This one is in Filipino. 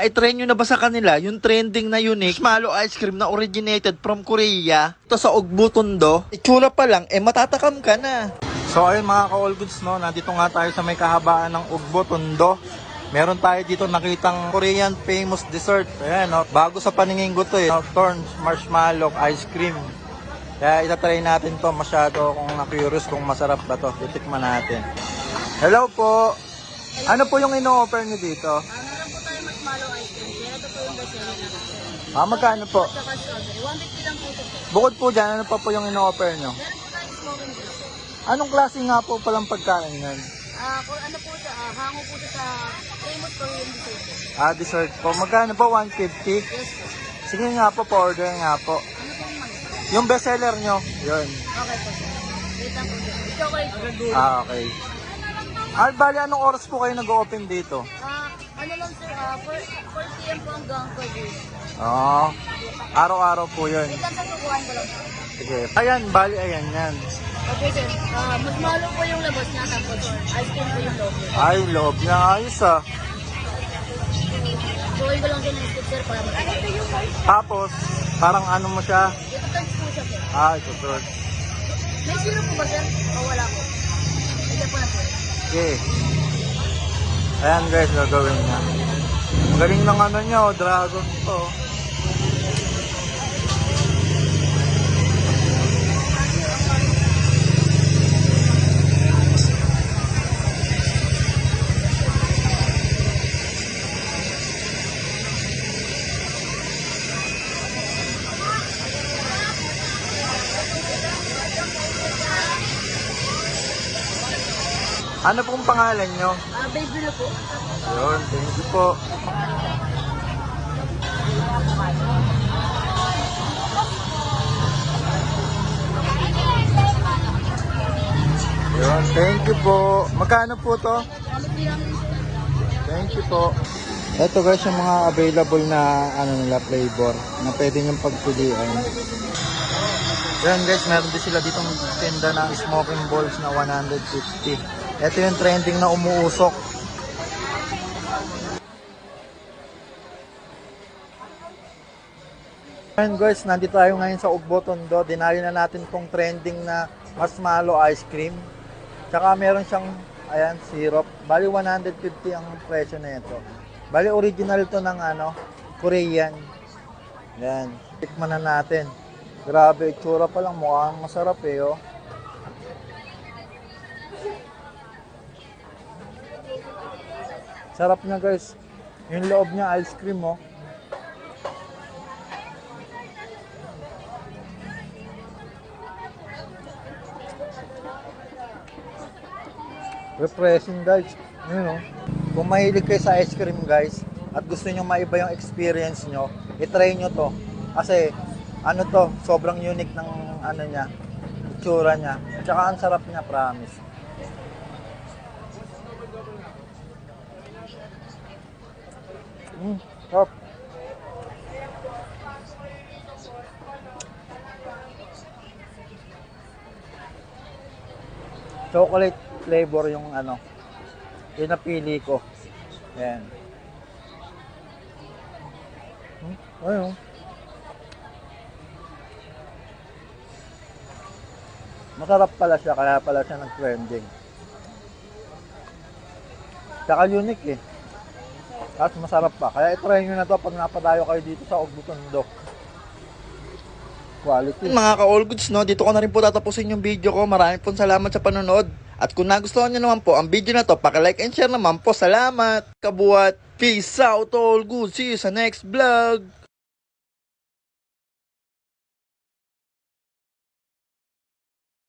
Naka-try nyo na ba sa kanila yung trending na unique Marshmallow ice cream na originated from Korea? Ito sa Ugbo Tondo. Itsura pa lang, eh matatakam ka na. So ayun mga ka-all goods no, nandito nga tayo sa may kahabaan ng Ugbo Tondo. Meron tayo dito nakitang Korean famous dessert. Ayan, no? bago sa paningin ko to eh. No? Thorns marshmallow ice cream. Kaya itatry natin to masyado kung na-curious kung masarap ba to. Titikman natin. Hello po. Ano po yung ino-offer niyo dito? Ah, meron po tayo mas malo ice cream. Kaya ito po yung best seller natin. Ah, magkano po? Tsaka strawberry. 150 lang po ito. Bukod po dyan, ano pa po yung ino-offer nyo? Meron po tayong smoking juice. Anong klase nga po palang pagkain yan? Ah, kung ano po siya, ah, hango po siya sa famous Korean dessert po. Ah, dessert po. Magkano po? 150? Yes po. Sige nga po, pa-order nga po. Ano po yung man? Yung bestseller nyo, yun. Okay po sir. Wait lang po sir. Chocolate po. Ah, okay. Ah, bali, anong oras po kayo nag-open dito? Ah, ano lang sir, ah, 4, 4 p.m. po hanggang 12 days. Oo. araw-araw po yun. Sir, kukuhan ko lang. Sige. Ayan, bali, ayan yan. Okay sir, ah, mas malo po yung labas niya tapos ice cream po yung loob niya. Ay, loob niya. Ayos ah. Kukuhin ko lang ng sir para mag- Tapos, parang ano mo siya? Ito touch po siya sir. Ah, ito. May syrup po ba sir? O wala po? Ito po na sir. Okay. Ayan guys, gagawin niya. Ang galing ng ano niya, oh, dragon to. Ano pong pangalan nyo? Ah, baby na po. Yun, thank you po. Yun, thank you po. Magkano po to? Thank you po. Ito guys yung mga available na ano nila flavor na pwede niyong pagpilian. Yan guys, meron din sila ditong tinda na smoking balls na 150. Ito yung trending na umuusok. Ayan guys, nandito tayo ngayon sa Ugbo Tondo. Dinali na natin tong trending na marshmallow ice cream. Tsaka meron siyang, ayan, syrup. Bali 150 ang presyo na ito. Bali original to ng ano, Korean. Yan, tikman na natin. Grabe, itsura pa lang, mukhang masarap eh, oh. Sarap niya guys. Yung loob niya ice cream, oh. refreshing guys. Yun know, Kung mahilig kayo sa ice cream guys, at gusto nyo maiba yung experience nyo, itry nyo to. Kasi, ano to, sobrang unique ng ano niya, itsura niya. Tsaka ang sarap niya, promise. Mm, sarap. chocolate flavor yung ano yung napili ko ayan hmm? ayun masarap pala siya kaya pala siya nag trending tsaka unique eh tapos masarap pa kaya itry nyo na to pag napadayo kayo dito sa Ogbutondo quality. Mga ka-all goods, no, dito ko na rin po tatapusin yung video ko. Maraming po salamat sa panonood. At kung nagustuhan nyo naman po ang video na to, like and share naman po. Salamat, kabuat. Peace out, all goods. See you sa next vlog.